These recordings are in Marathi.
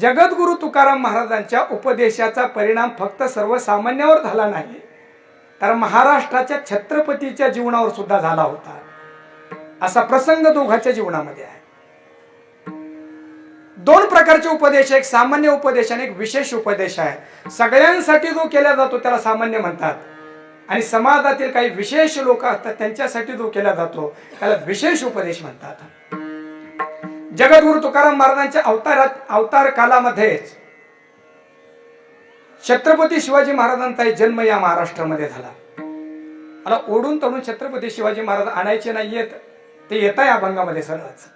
जगद्गुरु तुकाराम महाराजांच्या उपदेशाचा परिणाम फक्त सर्वसामान्यावर झाला नाही तर महाराष्ट्राच्या छत्रपतीच्या जीवनावर सुद्धा झाला होता. असा प्रसंग दोघांच्या जीवनामध्ये आहे. दोन प्रकारचे उपदेश एक सामान्य उपदेश आणि एक विशेष उपदेश आहे. सगळ्यांसाठी जो केला जातो त्याला सामान्य म्हणतात. आणि समाजातील काही विशेष लोक असतात त्यांच्यासाठी जो केला जातो त्याला विशेष उपदेश म्हणतात. जगद्गुरु तुकाराम महाराजांच्या अवतारात अवतार कालामध्येच छत्रपती शिवाजी महाराजांचा जन्म या महाराष्ट्रामध्ये झाला. मला ओढून तोडून छत्रपती शिवाजी महाराज आणायचे नाहीयेत ते येत आहे अभंगामध्ये सरळच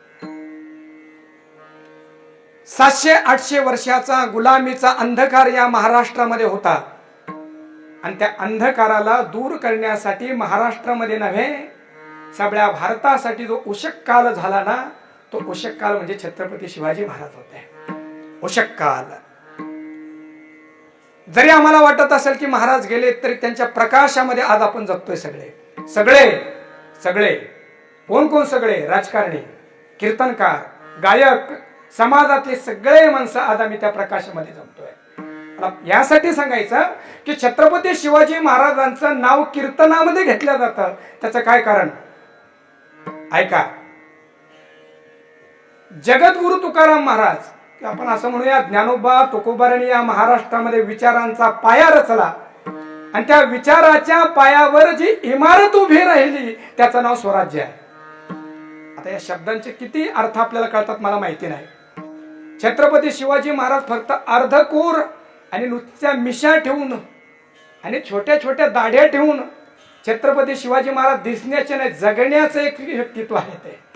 सातशे आठशे वर्षाचा गुलामीचा अंधकार या महाराष्ट्रामध्ये होता. आणि त्या अंधकाराला दूर करण्यासाठी महाराष्ट्रामध्ये नव्हे सगळ्या भारतासाठी जो उशक काल झाला ना तो उषक काल म्हणजे छत्रपती शिवाजी महाराज होते. उषक काल. जरी आम्हाला वाटत असेल की महाराज गेले तरी त्यांच्या प्रकाशामध्ये आज आपण जगतोय सगळे. सगळे सगळे. कोण कोण सगळे? राजकारणी कीर्तनकार गायक समाजातले सगळे माणसं आज आम्ही त्या प्रकाशामध्ये जगतोय. यासाठी सांगायचं की छत्रपती शिवाजी महाराजांचं नाव कीर्तनामध्ये घेतलं जातं. त्याचं काय कारण? ऐका. जगद्गुरु तुकाराम महाराज की आपण असं म्हणूया ज्ञानोबा तुकोबाराने या महाराष्ट्रामध्ये विचारांचा पाया रचला. आणि त्या विचाराच्या पायावर जी इमारत उभी राहिली त्याचं नाव स्वराज्य आहे. आता या शब्दांचे किती अर्थ आपल्याला कळतात मला माहिती नाही. छत्रपती शिवाजी महाराज फक्त अर्धकोर आणि नुसत्या मिशा ठेवून आणि छोट्या छोट्या दाढ्या ठेवून छत्रपती शिवाजी महाराज दिसण्याचे नाही जगण्याचं एक व्यक्तित्व आहे ते.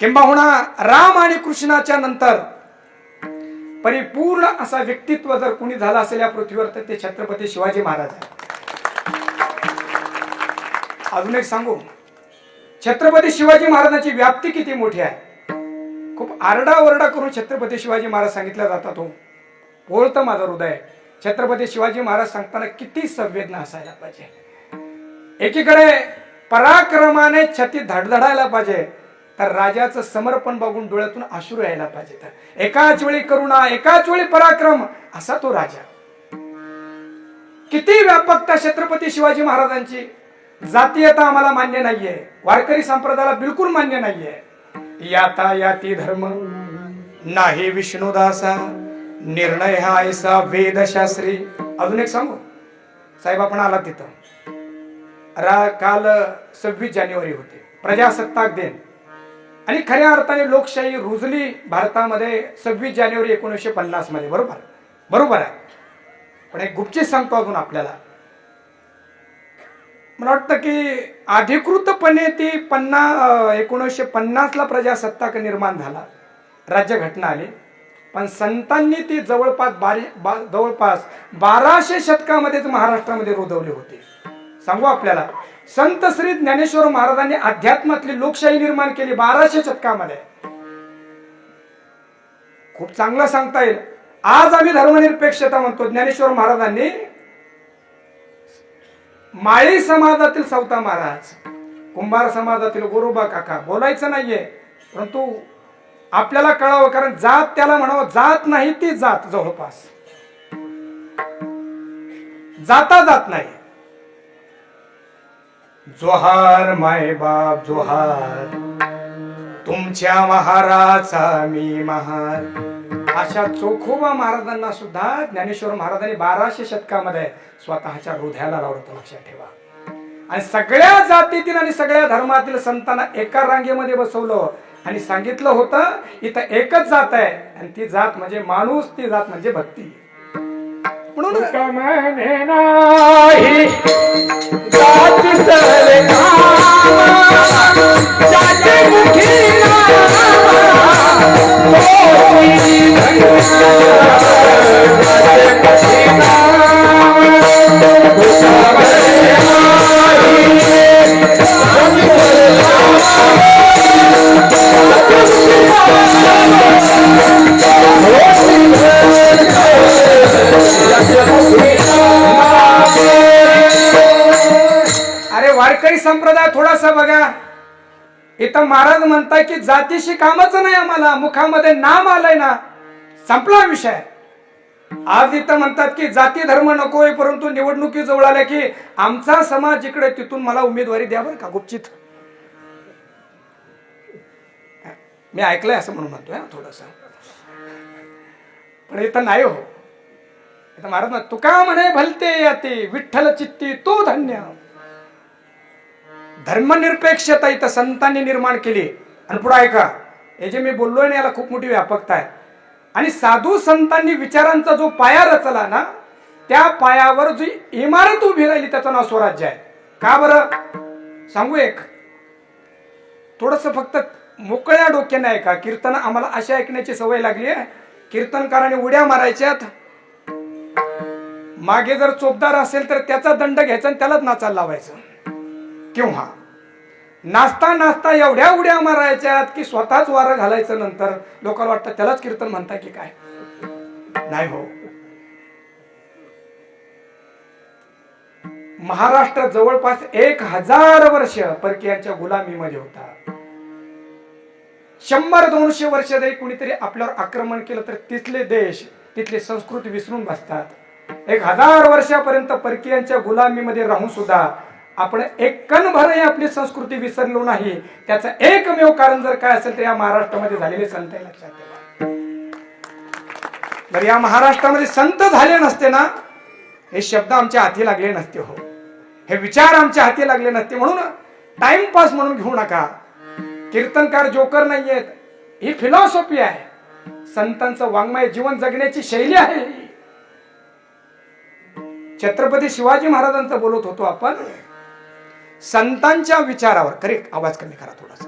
किंबहुना राम आणि कृष्णाच्या नंतर परिपूर्ण असा व्यक्तित्व जर कुणी झाला असेल या पृथ्वीवर तर ते छत्रपती शिवाजी महाराज आहे अजून एक सांगू. छत्रपती शिवाजी महाराजांची व्याप्ती किती मोठी आहे? खूप आरडाओरडा करून छत्रपती शिवाजी महाराज सांगितला जातात तो. बोलतं माझं हृदय. छत्रपती शिवाजी महाराज सांगताना किती संवेदना असायला पाहिजे. एकीकडे पराक्रमाने छती धडधडायला पाहिजे. तर राजाचं समर्पण बघून डोळ्यातून अश्रू यायला पाहिजे. तर एकाच वेळी करुणा एकाच वेळी पराक्रम असा तो राजा. किती व्यापकता छत्रपती शिवाजी महाराजांची. जातीयता आम्हाला मान्य नाहीये. वारकरी संप्रदायाला बिलकुल मान्य नाहीये. याता याती धर्म. नाही विष्णुदासा. निर्णय हा ऐसा वेदशास्त्री. अजून एक सांगू? साहेब आपण आला तिथं. रा काल सव्वीस जानेवारी होते. प्रजासत्ताक दिन. आणि खऱ्या अर्थाने लोकशाही रुजली भारतामध्ये सव्वीस जानेवारी एकोणीसशे पन्नासमध्ये बरोबर? बरोबर आहे. पण एक गुपचित सांगतो अजून आपल्याला. मला वाटतं की अधिकृतपणे ती पन्ना एकोणीसशे पन्नासला प्रजासत्ताक निर्माण झाला. राज्यघटना आली. पण संतांनी ती जवळपास बारी बा जवळपास बाराशे शतकामध्येच महाराष्ट्रामध्ये रुजवली होती. सांगू आपल्याला. संत श्री ज्ञानेश्वर महाराजांनी अध्यात्मातली लोकशाही निर्माण केली बाराशे शतकामध्ये. खूप चांगलं सांगता येईल. आज आम्ही धर्मनिरपेक्षता म्हणतो. ज्ञानेश्वर महाराजांनी माळी समाजातील सवता महाराज कुंभार समाजातील गुरुबा काका बोलायचं नाहीये. परंतु आपल्याला कळावं कारण जात त्याला म्हणावं जात नाही ती जात जवळपास. जाता जात नाही. जोहार माय बाप जोहार. तुमच्या महाराचा मी महार. अशा चोखोबा महाराजांना सुद्धा ज्ञानेश्वर महाराजांनी बाराशे शतकामध्ये स्वतःच्या हृदयाला लावलं होतं लक्षात ठेवा. आणि सगळ्या जातीतील आणि सगळ्या धर्मातील संतांना एका रांगेमध्ये बसवलं आणि सांगितलं होतं इथं एकच जात आहे आणि ती जात म्हणजे माणूस ती जात म्हणजे भक्ती. म्हणून. म्हणे नाही. जाती सरनामा, जाती मुखी तर महाराज म्हणताय की जातीशी कामच नाही आम्हाला. मुखामध्ये नाम आलंय ना. संपला विषय. आज इथं म्हणतात की जाती धर्म नकोय परंतु निवडणुकी जवळ आल्या की आमचा समाज इकडे तिथून मला उमेदवारी द्या बरं का गुपचित. मी ऐकलंय असं म्हणून म्हणतोय थोडस. पण इथं नाही हो. महाराज म्हणतात, तुका म्हणे भलते याते विठ्ठल चित्ती तो धन्य. धर्मनिरपेक्षता इथं संतांनी निर्माण केली. आणि पुढं ऐका हे जे मी बोललोय ना याला खूप मोठी व्यापकता आहे. आणि साधू संतांनी विचारांचा जो पाया रचला ना त्या पायावर जी इमारत उभी राहिली त्याचं नाव स्वराज्य आहे. का बरं? सांगू एक. थोडस फक्त मोकळ्या डोक्याने ऐका. कीर्तन आम्हाला अशा ऐकण्याची सवय लागली आहे. कीर्तनकाराने उड्या मारायच्यात. मागे जर चोपदार असेल तर त्याचा दंड घ्यायचा आणि त्यालाच नाचायला लावायचं. किंवा नाचता नाचता एवढ्या उड्या मारायच्यात की स्वतःच वारं घालायचं नंतर लोकांना वाटतं त्यालाच कीर्तन म्हणता की काय? नाही हो. महाराष्ट्र जवळपास एक हजार वर्ष परकीयांच्या गुलामीमध्ये होता. शंभर दोनशे वर्ष जरी कुणीतरी आपल्यावर आक्रमण केलं तर तिथले देश तिथली संस्कृती विसरून बसतात. एक हजार वर्षापर्यंत परकीयांच्या गुलामीमध्ये राहून सुद्धा आपण एक कणभरही आपली संस्कृती विसरलो नाही. त्याचं एकमेव कारण जर काय असेल तर या महाराष्ट्रामध्ये झालेले संत आहे लक्षात ठेवा. जर या महाराष्ट्रामध्ये संत झाले नसते ना हे शब्द आमच्या हाती लागले नसते हो. हे विचार आमच्या हाती लागले नसते. म्हणून टाइमपास म्हणून घेऊ नका. कीर्तनकार जोकर नाहीयेत. ही फिलॉसॉफी आहे. संतांचं वाङ्मय जीवन जगण्याची शैली आहे छत्रपती शिवाजी महाराजांचं बोलत होतो आपण संतांच्या विचारावर करेक्ट आवाज कमी करा थोडासा.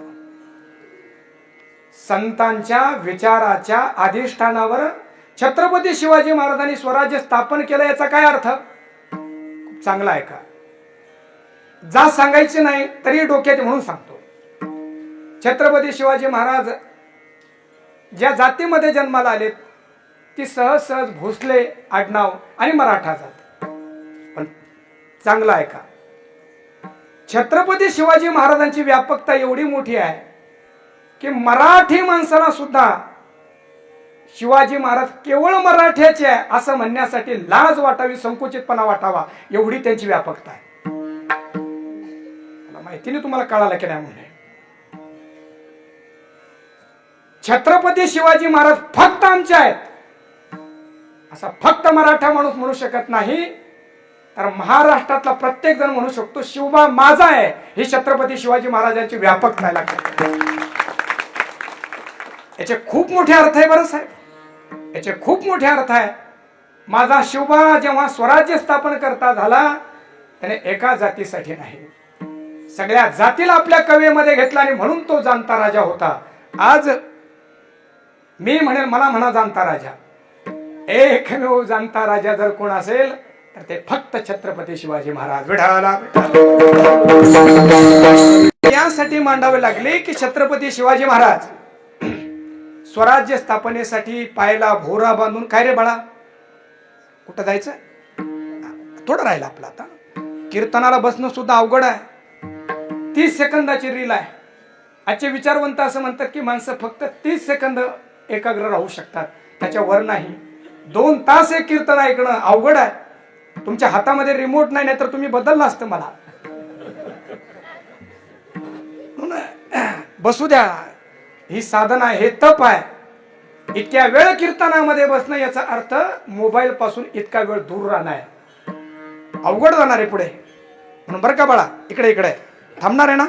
संतांच्या विचाराच्या अधिष्ठानावर छत्रपती शिवाजी महाराजांनी स्वराज्य स्थापन केलं याचा काय अर्थ? खूप चांगला आहे का? जा सांगायचे नाही तरी डोक्यात म्हणून सांगतो. छत्रपती शिवाजी महाराज ज्या जातीमध्ये जन्माला आलेत ती सहज सहज भोसले आडनाव आणि मराठा जात. पण चांगला आहे का? छत्रपती शिवाजी महाराजांची व्यापकता एवढी मोठी आहे की मराठी माणसाला सुद्धा शिवाजी महाराज केवळ मराठ्याचे आहे असं म्हणण्यासाठी लाज वाटावी संकुचितपणा वाटावा एवढी त्यांची व्यापकता आहे. मला माहिती नाही तुम्हाला कळालं की नाही म्हणे छत्रपती शिवाजी महाराज फक्त आमचे आहेत. असा फक्त मराठा माणूस म्हणू शकत नाही. तर महाराष्ट्रातला प्रत्येक जण म्हणू शकतो शिवबा माझा आहे. ही छत्रपती शिवाजी महाराजांची व्यापक व्हायला याचे खूप मोठे अर्थ आहे बरं साहेब. याचे खूप मोठे अर्थ आहे. माझा शिवबा जेव्हा स्वराज्य स्थापन करता झाला त्याने एका जातीसाठी नाही सगळ्या जातीला आपल्या कवेमध्ये घेतला आणि म्हणून तो जाणता राजा होता. आज मी म्हणेल मला म्हणा जाणता राजा. एकमेव जाणता राजा जर कोण असेल तर ते फक्त छत्रपती शिवाजी महाराज विढाला यासाठी मांडावे लागले की छत्रपती शिवाजी महाराज स्वराज्य स्थापनेसाठी पायला भोरा बांधून काय रे बाळा? कुठं जायचं? थोडं राहिलं आपलं आता. कीर्तनाला बसणं सुद्धा अवघड आहे. तीस सेकंदाची रील आहे. आजचे विचारवंत असं म्हणतात की माणसं फक्त तीस सेकंद एकाग्र राहू शकतात. त्याच्यावर नाही. दोन तास एक कीर्तन ऐकणं अवघड आहे. तुमच्या हातामध्ये रिमोट नाही तर तुम्ही बदललं असतं मला. बसू द्या. ही साधना आहे हे तप आहे. इतक्या वेळ कीर्तनामध्ये बसणं याचा अर्थ मोबाईल पासून इतका वेळ दूर राहणं आहे. अवघड जाणार आहे पुढे. म्हणून बरं का बाळा इकडे इकडे. थांबणार आहे ना?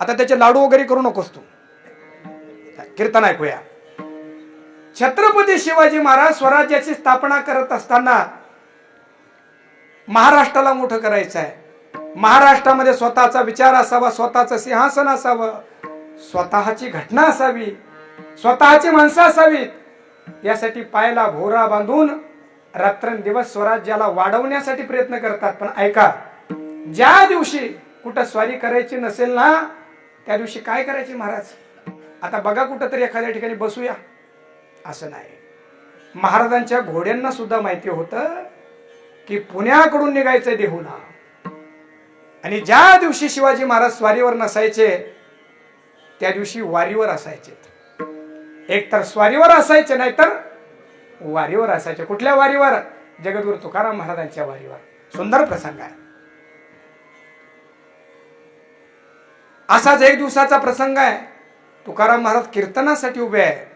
आता त्याचे लाडू वगैरे करू नकोस तू. कीर्तन ऐकूया. छत्रपती शिवाजी महाराज स्वराज्याची स्थापना करत असताना महाराष्ट्राला मोठं करायचं आहे. महाराष्ट्रामध्ये स्वतःचा विचार असावा स्वतःचं सिंहासन असावं. स्वतःची घटना असावी स्वतःची माणसं असावीत यासाठी पायाला भोरा बांधून रात्रंदिवस स्वराज्याला वाढवण्यासाठी प्रयत्न करतात. पण ऐका ज्या दिवशी कुठं स्वारी करायची नसेल ना त्या दिवशी काय करायची महाराज? आता बघा कुठं तरी एखाद्या ठिकाणी बसूया. असं नाही. महाराजांच्या घोड्यांना सुद्धा माहिती होतं की पुण्याकडून निघायचं देहूला. आणि ज्या दिवशी शिवाजी महाराज स्वारीवर नसायचे त्या दिवशी वारीवर असायचे. एक तर स्वारीवर असायचे नाहीतर वारीवर असायचे. कुठल्या वारीवर? जगद्गुरु तुकाराम महाराजांच्या वारीवर. सुंदर प्रसंग आहे. असाच एक दिवसाचा प्रसंग आहे तुकाराम महाराज कीर्तनासाठी उभे आहे.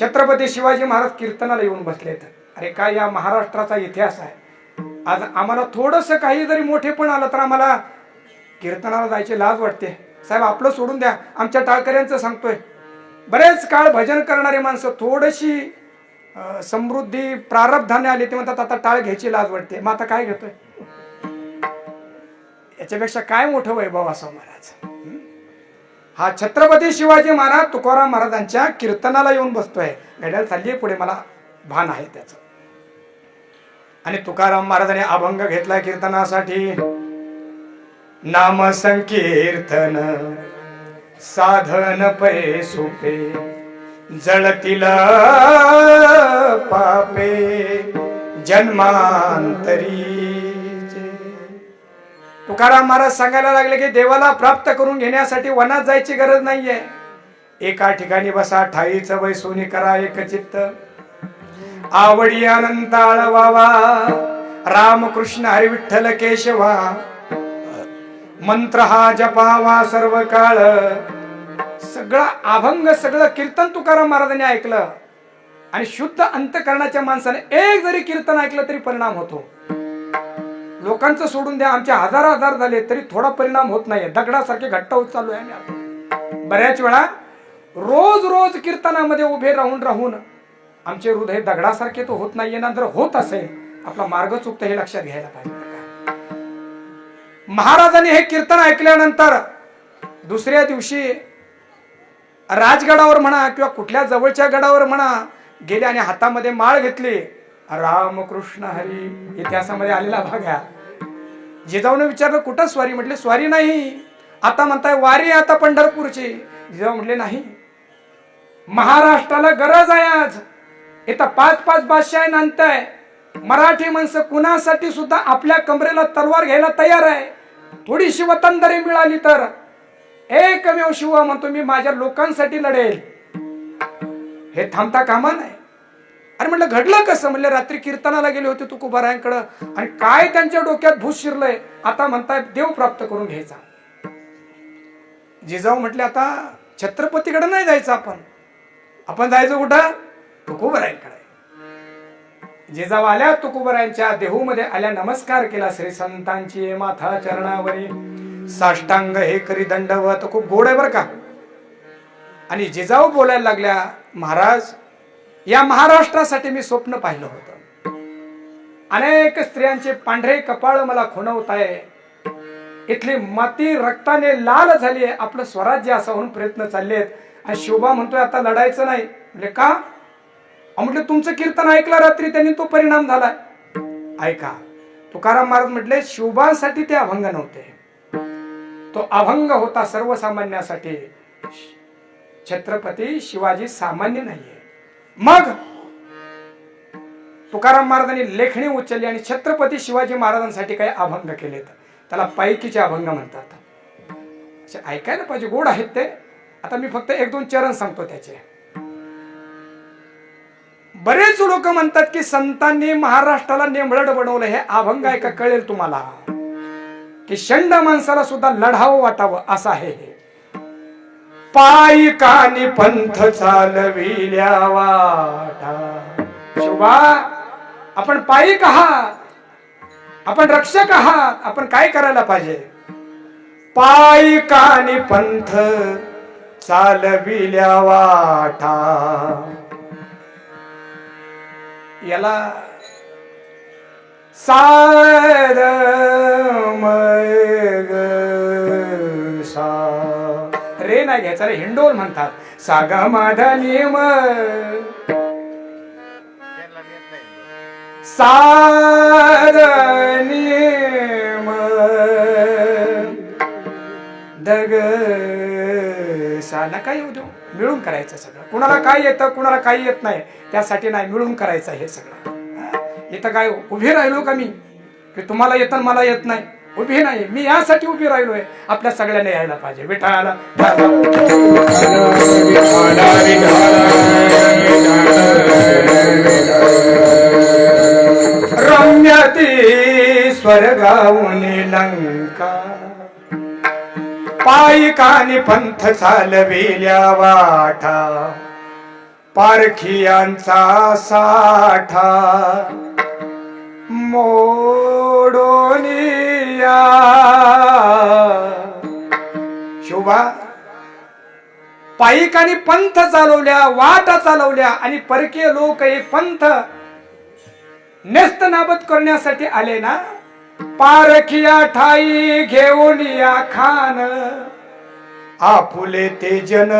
छत्रपती शिवाजी महाराज कीर्तनाला येऊन बसलेत. अरे काय या महाराष्ट्राचा इतिहास आहे? आज आम्हाला थोडस काही जरी मोठे पण आलं तर आम्हाला कीर्तनाला जायची लाज वाटते. साहेब आपलं सोडून द्या. आमच्या टाळकऱ्यांचं सांगतोय. बरेच काळ भजन करणारी माणसं थोडीशी समृद्धी प्रारब्धाने आली ते म्हणतात आता टाळ घ्यायची लाज वाटते. मग आता काय घेतोय? याच्यापेक्षा काय मोठं वैभव असं महाराज? हा? छत्रपती शिवाजी महाराज तुकाराम महाराजांच्या कीर्तनाला येऊन बसतोय. घड्याळ चालली पुढे मला भान आहे त्याचं. आणि तुकाराम महाराजांनी अभंग घेतला कीर्तनासाठी. नाम संकीर्तन साधन पै सुपे जळतील पापे जन्मांतरी. तुकाराम महाराज सांगायला लागले की देवाला प्राप्त करून घेण्यासाठी वनात जायची गरज नाहीये. एका ठिकाणी बसा ठाईच वय सोनी करा एक चित्त. आवडी अनंत आळवावा रामकृष्ण हरिविठ्ठल केशवा. मंत्र हा जपावा सर्व काळ सगळं अभंग सगळं कीर्तन तुकाराम महाराजांनी ऐकलं. आणि शुद्ध अंतकरणाच्या माणसाने एक जरी कीर्तन ऐकलं तरी परिणाम होतो. लोकांचं सोडून द्या आमचे हजार हजार झाले तरी थोडा परिणाम होत नाही दगडासारखे घट्ट होत चालू आहे बऱ्याच वेळा रोज रोज कीर्तनामध्ये उभे राहून राहून आमचे हृदय दगडासारखे तो होत नाहीये ना जर होत असेल आपला मार्ग चुकतं हे लक्षात घ्यायला पाहिजे. महाराजांनी हे कीर्तन ऐकल्यानंतर दुसऱ्या दिवशी राजगडावर म्हणा किंवा कुठल्या जवळच्या गडावर म्हणा गेले आणि हातामध्ये माळ घेतली. रामकृष्ण हरी इतिहासामध्ये आलेला भाग आहे जिजाऊने विचारलं कुठं स्वारी? म्हटले स्वारी नाही. आता म्हणताय वारी आता पंढरपूरची. जिजाऊ म्हटले नाही. महाराष्ट्राला गरज आहे आज. इथं पाच पाच बादशाह नांदताय मराठी माणसं कुणासाठी सुद्धा आपल्या कमरेला तलवार घ्यायला तयार आहे? थोडीशी वतनदारी मिळाली तर. एकमेव शिवा म्हणतो मी माझ्या लोकांसाठी लढेल. हे थांबता कामा नाही अरे म्हटलं घडलं कसं? म्हणलं रात्री कीर्तनाला गेले होते तुकोबारायांकडं आणि काय त्यांच्या डोक्यात भूत शिरलंय? आता म्हणताय देव प्राप्त करून घ्यायचा. जिजाऊ म्हटले आता छत्रपतीकडे नाही जायचं आपण. आपण जायचं कुठं? तुकोबरायांकडे जेजाव आल्या तुकोबरायांच्या देहूमध्ये आल्या नमस्कार केला श्री संतांची माथा चरणावरी. साष्टांग हे करी दंडवत खूप गोड आहे बरं का? आणि जिजाऊ बोलायला लागल्या महाराज या महाराष्ट्रासाठी मी स्वप्न पाहिलं होतं. अनेक स्त्रियांचे पांढरे कपाळ मला खुणवत आहे. इथली माती रक्ताने लाल झाली आहे. आपलं स्वराज्य असं म्हणून प्रयत्न चालले आहेत आणि शिवबा म्हणतोय आता लढायचं नाही. म्हणजे का? म्हटलं तुमचं कीर्तन ऐकलं रात्री त्यांनी तो परिणाम झालाय. ऐका तुकाराम महाराज म्हटले शिवबांसाठी ते अभंग नव्हते. तो अभंग होता सर्वसामान्यासाठी. छत्रपती शिवाजी सामान्य नाहीये. मग तुकाराम महाराजांनी लेखणी उचलली आणि छत्रपती शिवाजी महाराजांसाठी काही अभंग केलेत. त्याला पैकीचे अभंग म्हणतात. ऐकायला पाहिजे गोड आहेत ते. आता मी फक्त एक दोन चरण सांगतो त्याचे. बरेच लोक म्हणतात की संतांनी महाराष्ट्राला नेमळड बनवलं हे अभंग आहे का? कळेल तुम्हाला. की शंड माणसाला सुद्धा लढावं वाटावं असं आहे हे. पायिकानी पंथ चालविल्या वाटा. शोभा आपण पायिक आहात आपण रक्षक आहात आपण काय करायला पाहिजे? पायिकानी पंथ चालविल्या वाटा. याला सार सा. रे नाही घ्यायचा रे हिंडोल म्हणतात. सागा माझा नियम सार नियम दग सा. नका येऊ देऊ. मिळून करायचं सगळं. कुणाला काय येतं कुणाला काही येत नाही त्यासाठी नाही मिळून करायचं हे सगळं. इथं काय उभी राहिलो का मी? की तुम्हाला येतं मला येत नाही. उभी नाही मी यासाठी उभी राहिलोय. आपल्या सगळ्यांना यायला पाहिजे. विठाला. रम्यती स्वर्गाऊन पायिकाने पंथ चालविल्या वाटा. पारखियांचा साठा. मोडोनिया शोभा. पायिकाने पंथ चालवल्या वाटा चालवल्या आणि परकीय लोक हे पंथ नेस्त नाबद करण्यासाठी आले ना? पारखिया ठाई घेऊन या खान. आपुले ते जन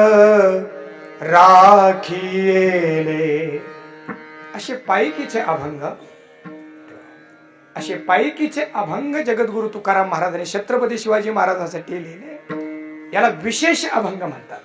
राखिले असे पायकीचे अभंग. असे पायकीचे अभंग जगद्गुरु तुकाराम महाराजांनी छत्रपती शिवाजी महाराजांसाठी लिहिले. याला विशेष अभंग म्हणतात.